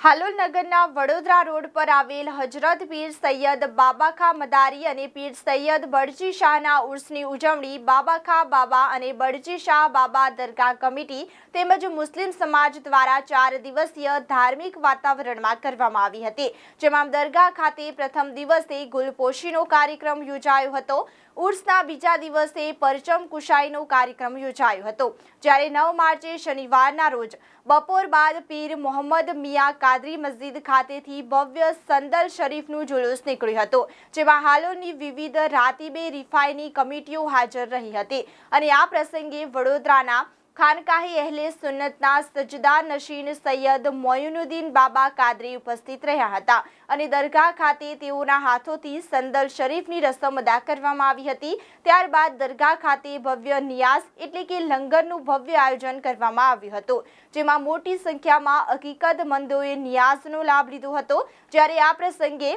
હાલોલ નગરના વડોદરા રોડ પર આવેલ હજરત પીર સૈયદ બાબાખા મદારી અને પીર સૈયદ બળજી શાહના ઉર્સની ઉજવણી બાબાખા બાબા અને બળજી શાહ બાબા દરગાહ કમિટી તેમજ મુસ્લિમ સમાજ દ્વારા ચાર દિવસીય ધાર્મિક વાતાવરણમાં કરવામાં આવી હતી. જેમાં દરગાહ ખાતે પ્રથમ દિવસે ગુલપોશીનો કાર્યક્રમ યોજાયો હતો. ઉર્સના બીજા દિવસે પરચમ કુશાઈનો કાર્યક્રમ યોજાયો હતો. જ્યારે નવ માર્ચે શનિવારના રોજ બપોર બાદ પીર મોહમ્મદ મિયા કાદરી મસ્જિદ ખાતેથી ભવ્ય સંદલ શરીફનું જુલુસ નીકળ્યું હતું, જેમાં હાલોની વિવિધ રાતીબે રિફાઈની કમિટીઓ હાજર રહી હતી. અને આ પ્રસંગે વડોદરાના ખાનકાહી અહેલે સુન્નતના સજદાર નશીન સૈયદ મોયુનુદ્દીન બાબા કાદરી ઉપસ્થિત રહ્યા હતા અને દરગાહ ખાતે તેઓના હાથોથી સંદલ શરીફની રસમ અદા કરવામાં આવી હતી. ત્યારબાદ દરગાહ ખાતે ભવ્ય નિયાસ એટલે કે લંગરનું ભવ્ય આયોજન કરવામાં આવ્યું હતું, જેમાં મોટી સંખ્યામાં હકીકતમંદોએ નિયાઝનો લાભ લીધો હતો. જ્યારે આ પ્રસંગે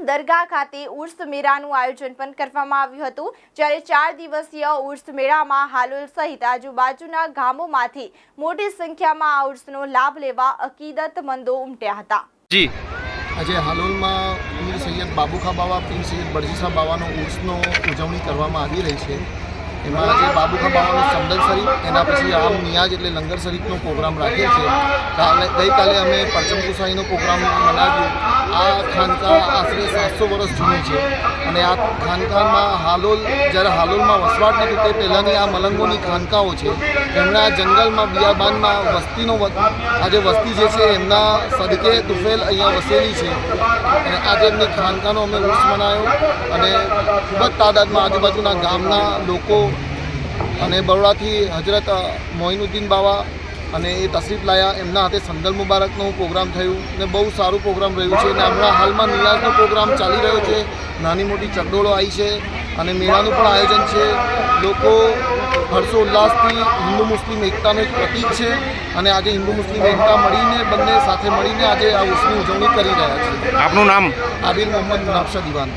દરગાહ ખાતે ઉર્સ મેળાનું આયોજન પણ કરવામાં આવ્યું હતું જ્યારે ચાર દિવસીય ઉર્સ મેળામાં હાલોલ સહિત આજુબાજુના ગામોમાંથી મોટી સંખ્યામાં આ ઉર્સનો લાભ લેવા અકીદતમંદો ઉમટ્યા હતા. જી. આજે હાલોલમાં પીર સૈયદ બાબુખા બાવા પીર સૈયદ બળજીસા બાવાનો ઉર્સનો ઉજવણી કરવામાં આવી રહી છે. એમાં આજે બાબુખા બાવાનો સમદલ શરીફ એના પછી આમ નિયાજ એટલે લંગર શરીફનો પ્રોગ્રામ રાખ્યો છે કાલે ગઈકાલે અમે પરચમ કુસાઈનો પ્રોગ્રામ મનાવ્યો. ખાનકા આશરે સાતસો વર્ષ જૂની છે. અને આ ખાનકામાં હાલોલ, જ્યારે હાલોલમાં વસવાટ નથી તે પહેલાંની આ મલંગોની ખાનકાઓ છે. એમણે આ જંગલમાં, બિયાબાનમાં વસ્તીનો આ આજે વસ્તી જે છે એમના સદકે તુફેલ અહીંયા વસેલી છે. અને આજે એમની ખાનકાનો અમે ઉર્સ મનાવ્યો અને ખૂબ જ તાદાદમાં આજુબાજુના ગામના લોકો અને બરોડાથી હજરત મોઇનુદ્દીન બાવા અને એ તશરીફ લાયા. એમના હાથે સંદલ મુબારકનો પ્રોગ્રામ થયું ને બહુ સારું પ્રોગ્રામ રહ્યું છે. અને હમણાં હાલમાં નિયાઝનો પ્રોગ્રામ ચાલી રહ્યો છે. નાની મોટી ચકડોળો આવી છે અને મેળાનું પણ આયોજન છે. લોકો હર્ષોલ્લાસથી હિન્દુ મુસ્લિમ એકતાનું એક પ્રતીક છે અને આજે હિન્દુ મુસ્લિમ એકતા મળીને બંને સાથે મળીને આજે આ ઉર્સની ઉજવણી કરી રહ્યા છે. આપનું નામ? આબિર મોહમ્મદ મુનાફશા દિવાન.